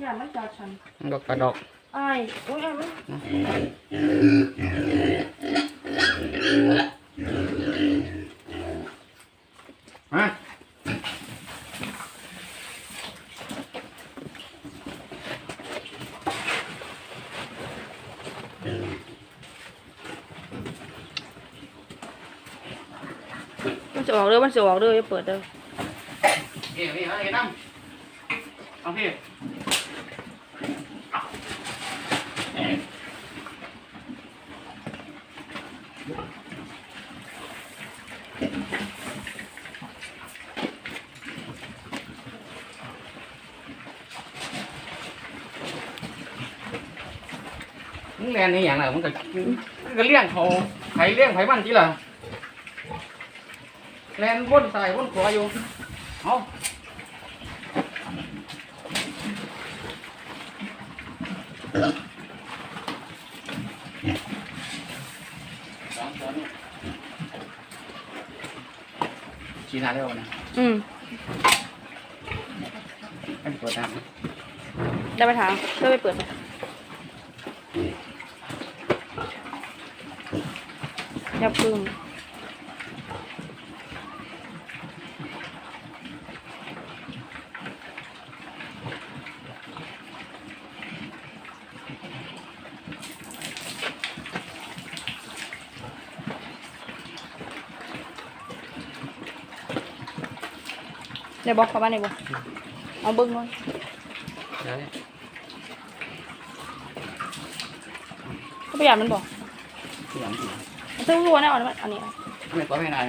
อย่ามันจัดฉันดอกกระดอกอ้ายอุ้ยอ้ายมันฮะมันจะออกเด้อมันจะออกเด้ออย่าเปิดเด้อนี่นี่เห็นน้ำเอาพี่ มึงแลนนี่อย่างไรมึงก็มึงก็เลี้ยงเขาไผเลี้ยงไผมันที่ล่ะแลนวนใส่วนขวาอยู่เอาสองตัวนี่ชี้หน้าได้บ่เนี่ยอืมให้เปิดน้ำได้ไปถามเพื่อไปเปิดไปอ đập cường Để bọc vào bên này bọc. Nó bưng thôi. Đấy. Có bây giờ mình bọc? Bây giờ mình bọc ซึ่งรัวแน่นอนอันนี้ไม่ก็ไม่นาน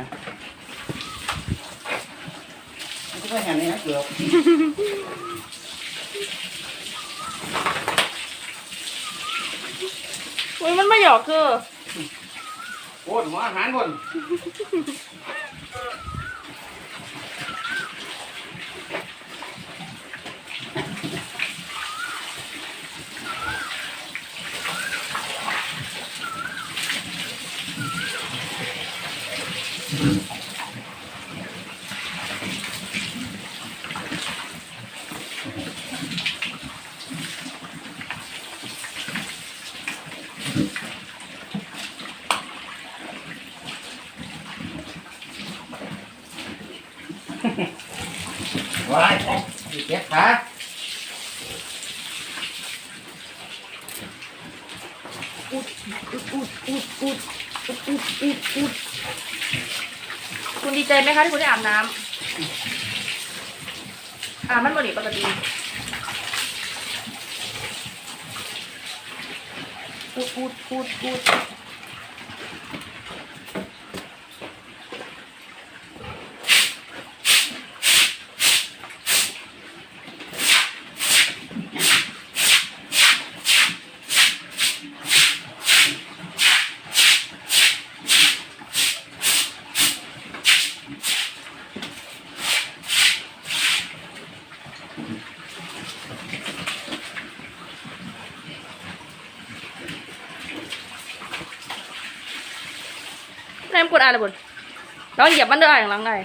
มันก็แห้งนี่นะเกือบอุ้ยมันไม่หยอกคือโอ้ยหัวอาหารคน ว้ายเจ็บขาอุดอุดอุดอุดอุดอุดอุดอุดอุดคุณดีใจไหมคะที่คุณได้อาบน้ำอาบมันบ่ดีปกติพูดพูดพูดพูด แรงกดอ่านเลยบุญลองเหยียบมันเด้ออ่านหลังได้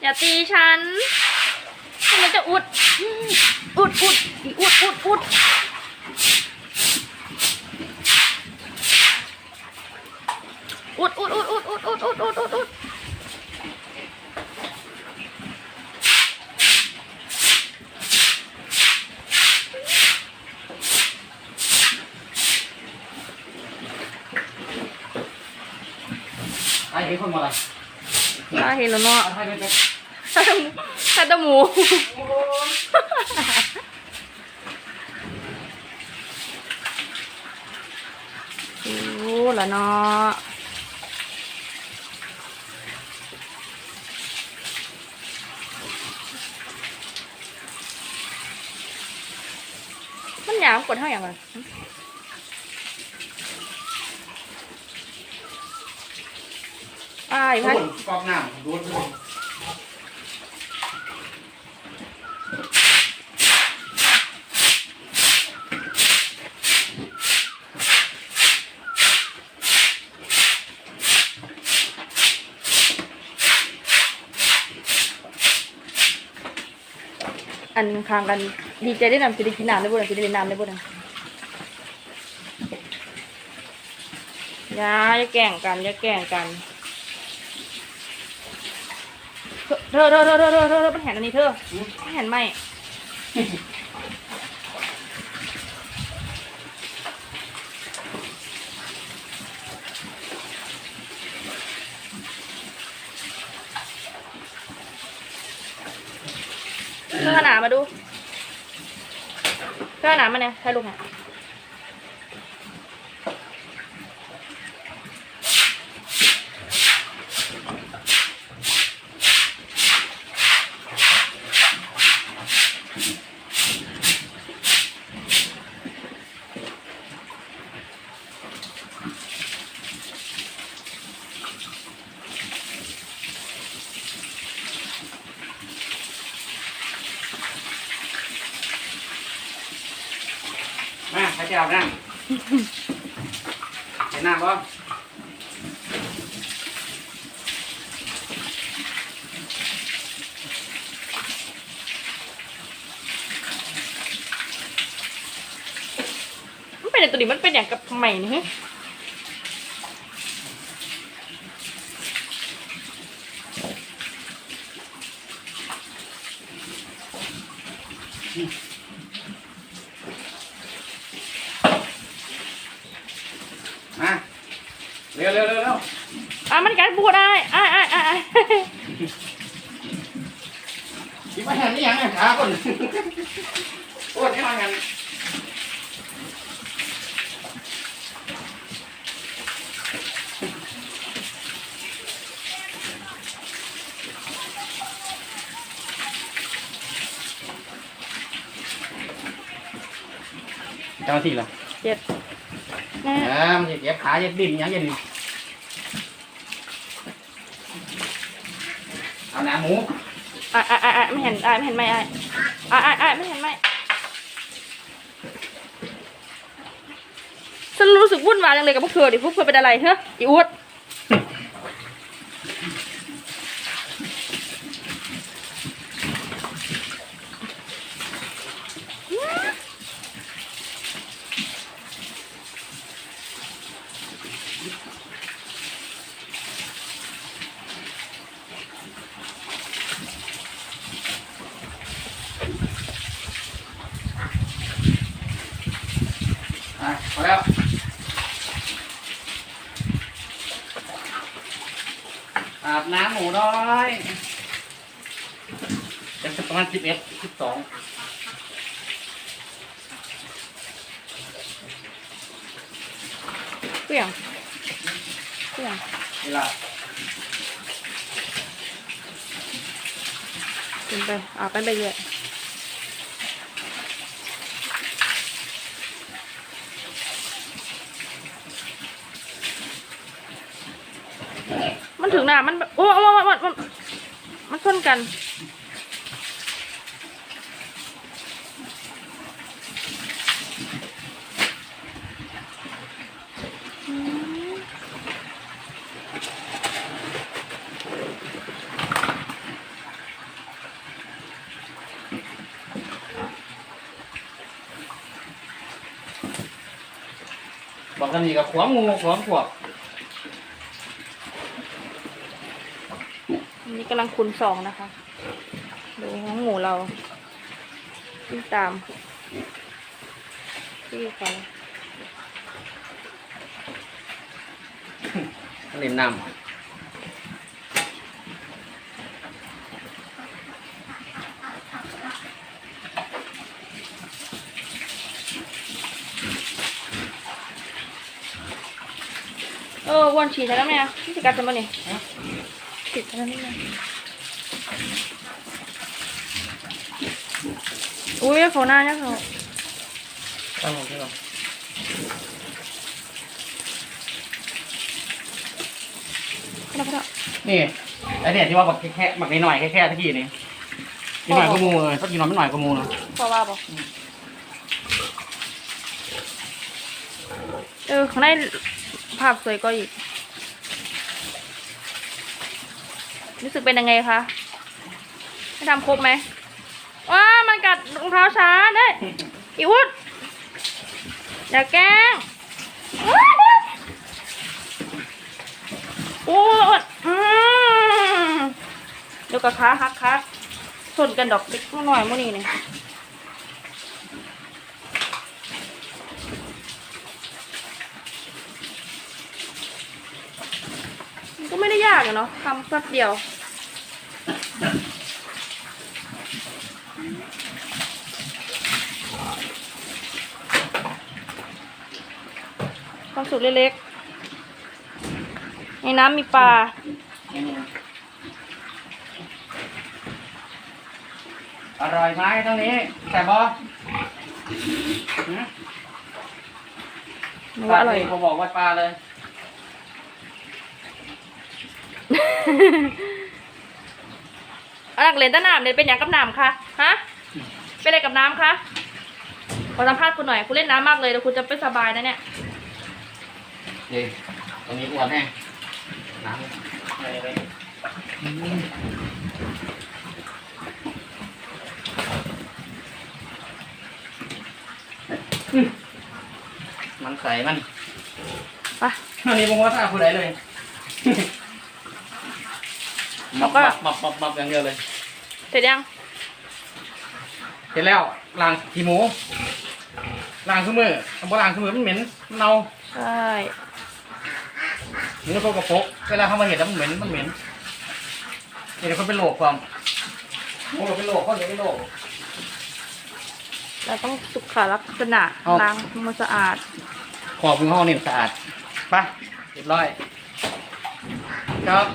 อย่าตีฉันทำไมจะอุด อุดอุดอุดอุดอุดอุดอุดอุดอุดอุดอุดอุดอุดอุด ไอ้เห็นคนมาอะไรน่าเห็นแล้วเนาะไอ้เป็นคาตาหมูโอ้ละเนาะมันหยามกดเท่าอย่างไร้ายพัด นกอกน้ำดูดเอันค้างกันดีใจได้นำสิได้กินน้ำได้บ่นสิได้เล่นน้ำได้บ่นอย่าอย่าแก่งกันอย่าแก่งกัน เธอเธอเธอเธอเธอเธอเธอมันเห็นอันนี้เธอมันเห็นไหมเธอหนามาดูเธอหนามาเนี่ยใครลูกเนี่ย มาใครจะอาบน้ำเห็นหน้ำบ่มันเป็นอย่างตัวนี้มันเป็นอย่างกับใหม่นี่ฮะมาเร็วเร็วเร็วเร็ว อะมั นกัดบูดได้อะอะอะอะคิดว่าเห็นนี่ยังไงขาคนโอ้ยนี่มากันเจ้าหน้าที่เหรอเจ็ดแน่เออมันจะเจ็บขาจะดิ้นอยังจะดิ้นเอา หน้าหมูอะอะอะไม่เห็นอะไม่เห็นไมอะอะอะอะไม่เห็นไม่ฉันรู้สึกวุ่นวายจังเลยกับพวกเธอดิพวกเธอเป็นอะไรเฮ้ออีอวด อะพอแล้วอาบน้ำหมูน้อยเป็นประมาณสิบเอ็ดสิบสองเปลี่ยงเปลี่ยงเวลากินไปอาบไปไปเยอะ มันถึงหน้ามันโอ้โอ้มันมันมันชนกันบอกกันนี่กับขวางงูขวางขวบ อันนี้กำลังคูณสองนะคะ ดูห้องหมูเราที่ตามที่เขาเล่นน้เออวันฉีดใช่แล้วไหมอะที่สกัดจะมาเนี่ย ฉีดใช่แล้วไหมอุ้ยเขาหน้าเนี่ยเขาำตั้งลงที่เราพระพระนี่ไอเนี่ยที่ว่าบักแค่บักน้อยๆแค่แค่ตะกี้นี่นิดหน่อยก็มูเลยสักนิดหน่อยไม่หน่อยก็มูนะพ่อว่าบอกเออข้างในภาพสวยก็อีก รู้สึกเป็นยังไงคะให้ทำครบไหมว้ามันกัดรองเท้าช้าเด้ยอีวุฒอย่าแกล้งว้าเด้ยโอ้ยอืมเดี๋ยวกับขาฮักขาชนกันดอกเล็กน้อยมื่อนี้เนี่ยมัน ก็ไม่ได้ยากอะเนาะทำแป๊บเดียวความสุขเล็กๆ ในน้ำมีปลาอร่อยไหมเท่านี้แต่บอหนูว่าอร่อยผมบอกว่าปลาเลย อันนักเล่นต้นน้ำเนี่ยเป็นอย่างกับน้ำคะฮะเป็นอะไรกับน้ำคะขอสัมภาษณ์คุณหน่อยคุณเล่นน้ำมากเลยเดี๋ยวคุณจะไม่สบายนะเนี่ยนี่ตรงนี้อ้วนแน่น้ำอะไรไปอืมมันใส่มันไปอันนี้ผมว่าถ้าผู้ใดเลย แล้วก็บับบับบับอย่างเดียวเลย เสร็จยังเสร็จแล้วล้างขี้หมูล้างขึ้นมือทำบ่ล้างขึ้นมือมันเหม็นมันเน่าใช่เนื้อพวกกระปกเวลาเขามาเห็นแล้วมันเหม็นมันเหม็นเดี๋ยวเขาเป็นโรคความโอ้เป็นโรคเขาเดี๋ยวเป็นโรคเราต้องสุขลักษณะเอาล้างมันสะอาด ขอบคุณห้องนี่สะอาดไปเรียบร้อย ครับ